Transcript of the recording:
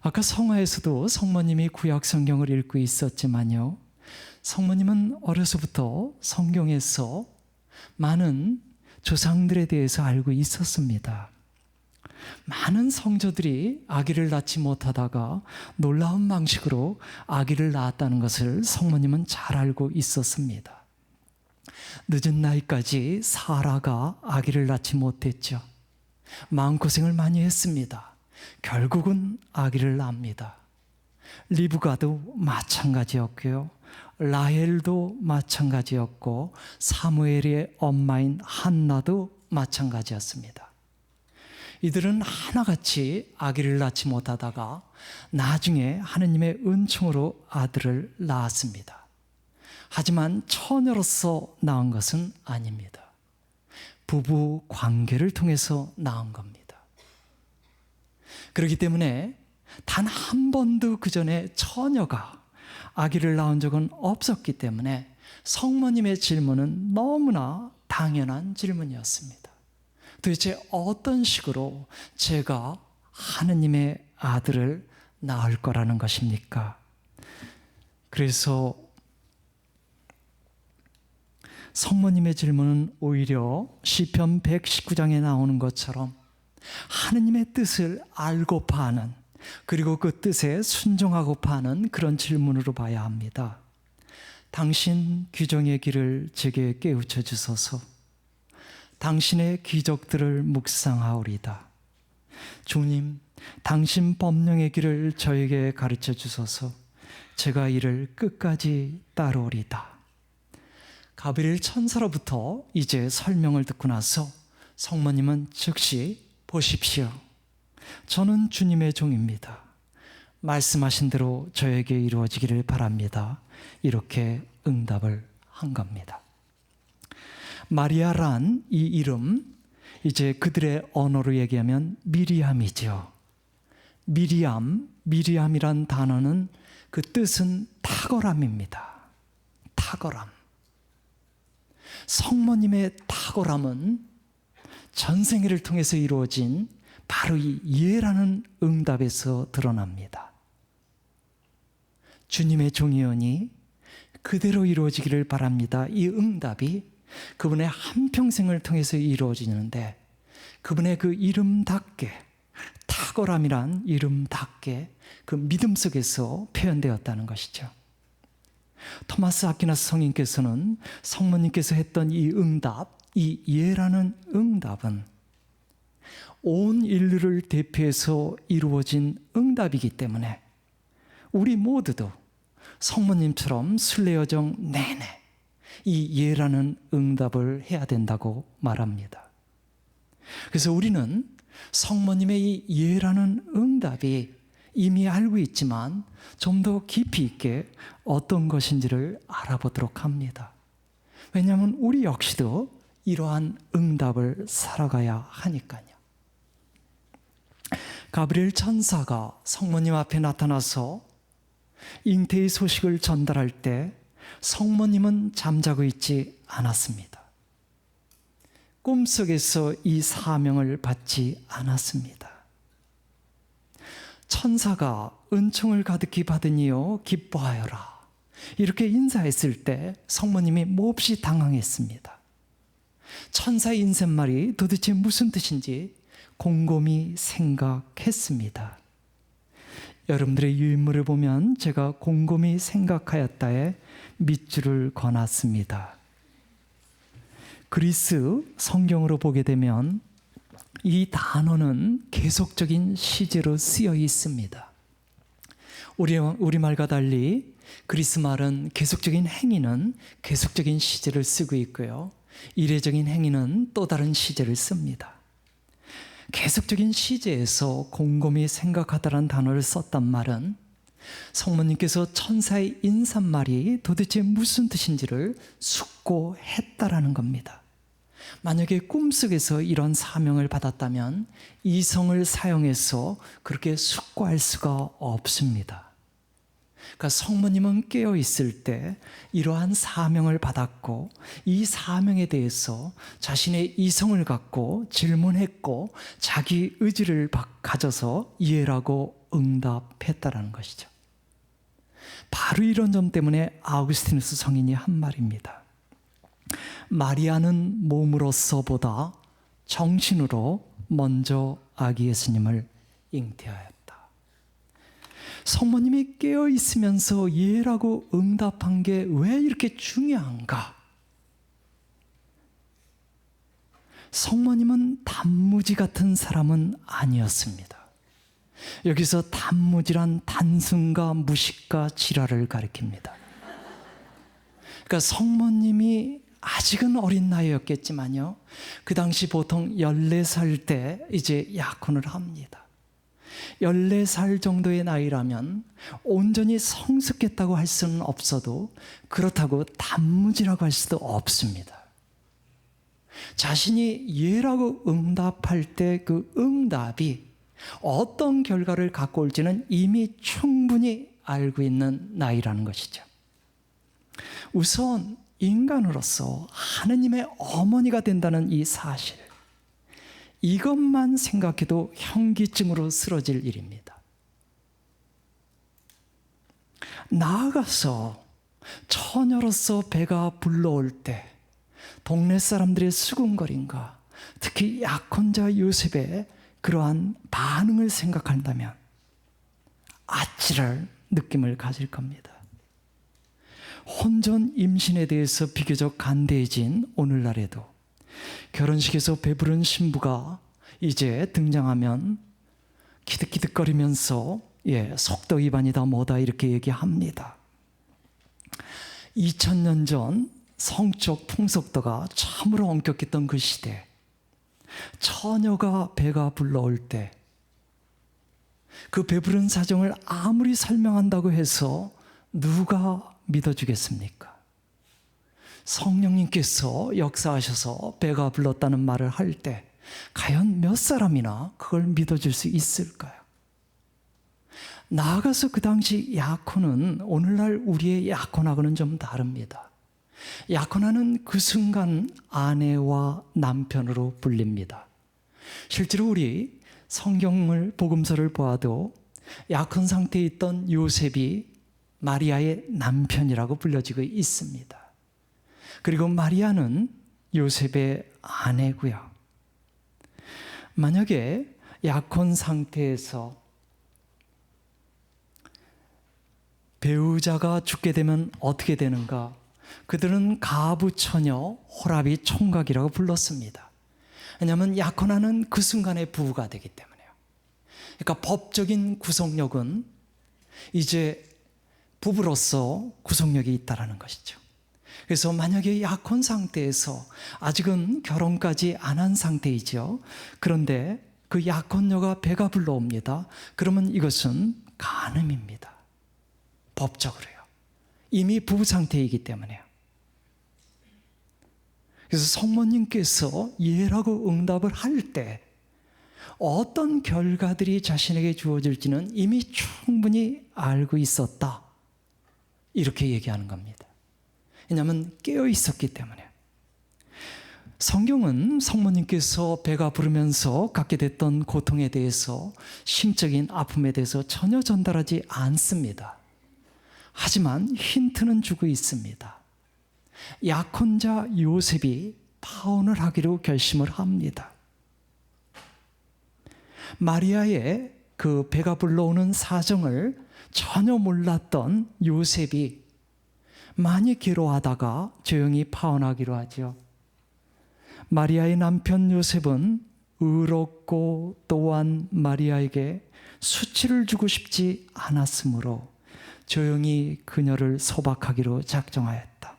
아까 성화에서도 성모님이 구약 성경을 읽고 있었지만요. 성모님은 어려서부터 성경에서 많은 조상들에 대해서 알고 있었습니다. 많은 성조들이 아기를 낳지 못하다가 놀라운 방식으로 아기를 낳았다는 것을 성모님은 잘 알고 있었습니다. 늦은 나이까지 사라가 아기를 낳지 못했죠. 마음고생을 많이 했습니다. 결국은 아기를 낳습니다. 리브가도 마찬가지였고요. 라헬도 마찬가지였고 사무엘의 엄마인 한나도 마찬가지였습니다. 이들은 하나같이 아기를 낳지 못하다가 나중에 하느님의 은총으로 아들을 낳았습니다. 하지만 처녀로서 낳은 것은 아닙니다. 부부 관계를 통해서 낳은 겁니다. 그렇기 때문에 단 한 번도 그 전에 처녀가 아기를 낳은 적은 없었기 때문에 성모님의 질문은 너무나 당연한 질문이었습니다. 도대체 어떤 식으로 제가 하느님의 아들을 낳을 거라는 것입니까? 그래서 성모님의 질문은 오히려 시편 119장에 나오는 것처럼 하느님의 뜻을 알고 파는 그리고 그 뜻에 순종하고 파는 그런 질문으로 봐야 합니다. 당신 규정의 길을 제게 깨우쳐 주소서. 당신의 기적들을 묵상하오리다. 주님, 당신 법령의 길을 저에게 가르쳐 주소서. 제가 이를 끝까지 따르오리다. 가브리엘 천사로부터 이제 설명을 듣고 나서 성모님은 즉시 보십시오. 저는 주님의 종입니다. 말씀하신 대로 저에게 이루어지기를 바랍니다. 이렇게 응답을 한 겁니다. 마리아란 이 이름 이제 그들의 언어로 얘기하면 미리암이죠. 미리암, 미리암이란 단어는 그 뜻은 탁월함입니다. 탁월함. 성모님의 탁월함은 전생애를 통해서 이루어진 바로 이 예라는 응답에서 드러납니다. 주님의 종이언이 그대로 이루어지기를 바랍니다. 이 응답이 그분의 한평생을 통해서 이루어지는데 그분의 그 이름답게 탁월함이란 이름답게 그 믿음 속에서 표현되었다는 것이죠. 토마스 아키나스 성인께서는 성모님께서 했던 이 응답, 이 예라는 응답은 온 인류를 대표해서 이루어진 응답이기 때문에 우리 모두도 성모님처럼 순례여정 내내 이 예라는 응답을 해야 된다고 말합니다. 그래서 우리는 성모님의 이 예라는 응답이 이미 알고 있지만 좀 더 깊이 있게 어떤 것인지를 알아보도록 합니다. 왜냐하면 우리 역시도 이러한 응답을 살아가야 하니까요. 가브리엘 천사가 성모님 앞에 나타나서 잉태의 소식을 전달할 때 성모님은 잠자고 있지 않았습니다. 꿈속에서 이 사명을 받지 않았습니다. 천사가 은총을 가득히 받으니요 기뻐하여라. 이렇게 인사했을 때 성모님이 몹시 당황했습니다. 천사 인사말이 도대체 무슨 뜻인지 곰곰이 생각했습니다. 여러분들의 유인물을 보면 제가 곰곰이 생각하였다에 밑줄을 거놨습니다. 그리스 성경으로 보게 되면 이 단어는 계속적인 시제로 쓰여 있습니다. 우리, 우리말과 달리 그리스 말은 계속적인 행위는 계속적인 시제를 쓰고 있고요. 이례적인 행위는 또 다른 시제를 씁니다. 계속적인 시제에서 곰곰이 생각하다라는 단어를 썼단 말은 성모님께서 천사의 인사말이 도대체 무슨 뜻인지를 숙고했다라는 겁니다. 만약에 꿈속에서 이런 사명을 받았다면 이성을 사용해서 그렇게 숙고할 수가 없습니다. 그러니까 성모님은 깨어 있을 때 이러한 사명을 받았고 이 사명에 대해서 자신의 이성을 갖고 질문했고 자기 의지를 가져서 이해라고 응답했다라는 것이죠. 바로 이런 점 때문에 아우구스티누스 성인이 한 말입니다. 마리아는 몸으로서보다 정신으로 먼저 아기 예수님을 잉태하였다. 성모님이 깨어 있으면서 예라고 응답한 게 왜 이렇게 중요한가? 성모님은 단무지 같은 사람은 아니었습니다. 여기서 단무지란 단순과 무식과 지랄을 가리킵니다. 그러니까 성모님이 아직은 어린 나이였겠지만요. 그 당시 보통 14살 때 이제 약혼을 합니다. 14살 정도의 나이라면 온전히 성숙했다고 할 수는 없어도 그렇다고 단무지라고 할 수도 없습니다. 자신이 예라고 응답할 때 그 응답이 어떤 결과를 갖고 올지는 이미 충분히 알고 있는 나이라는 것이죠. 우선 인간으로서 하느님의 어머니가 된다는 이 사실. 이것만 생각해도 현기증으로 쓰러질 일입니다. 나아가서 처녀로서 배가 불러올 때 동네 사람들의 수군거림과 특히 약혼자 요셉의 그러한 반응을 생각한다면 아찔할 느낌을 가질 겁니다. 혼전 임신에 대해서 비교적 간대해진 오늘날에도 결혼식에서 배부른 신부가 이제 등장하면 기득기득거리면서 예, 속도 위반이다 뭐다 이렇게 얘기합니다. 2000년 전 성적 풍속도가 참으로 엄격했던 그 시대 처녀가 배가 불러올 때 그 배부른 사정을 아무리 설명한다고 해서 누가 믿어주겠습니까? 성령님께서 역사하셔서 배가 불렀다는 말을 할 때 과연 몇 사람이나 그걸 믿어줄 수 있을까요? 나아가서 그 당시 약혼은 오늘날 우리의 약혼하고는 좀 다릅니다. 약혼하는 그 순간 아내와 남편으로 불립니다. 실제로 우리 성경을 복음서를 보아도 약혼 상태에 있던 요셉이 마리아의 남편이라고 불려지고 있습니다. 그리고 마리아는 요셉의 아내고요. 만약에 약혼 상태에서 배우자가 죽게 되면 어떻게 되는가? 그들은 가부 처녀 호라비 총각이라고 불렀습니다. 왜냐하면 약혼하는 그 순간에 부부가 되기 때문에요. 그러니까 법적인 구속력은 이제 부부로서 구속력이 있다라는 것이죠. 그래서 만약에 약혼 상태에서 아직은 결혼까지 안 한 상태이죠. 그런데 그 약혼녀가 배가 불러옵니다. 그러면 이것은 간음입니다. 법적으로요. 이미 부부 상태이기 때문에요. 그래서 성모님께서 예라고 응답을 할 때 어떤 결과들이 자신에게 주어질지는 이미 충분히 알고 있었다. 이렇게 얘기하는 겁니다. 왜냐하면 깨어 있었기 때문에. 성경은 성모님께서 배가 부르면서 갖게 됐던 고통에 대해서 심적인 아픔에 대해서 전혀 전달하지 않습니다. 하지만 힌트는 주고 있습니다. 약혼자 요셉이 파혼을 하기로 결심을 합니다. 마리아의 그 배가 불러오는 사정을 전혀 몰랐던 요셉이 많이 괴로워하다가 조용히 파혼하기로 하죠. 마리아의 남편 요셉은 의롭고 또한 마리아에게 수치를 주고 싶지 않았으므로 조용히 그녀를 소박하기로 작정하였다.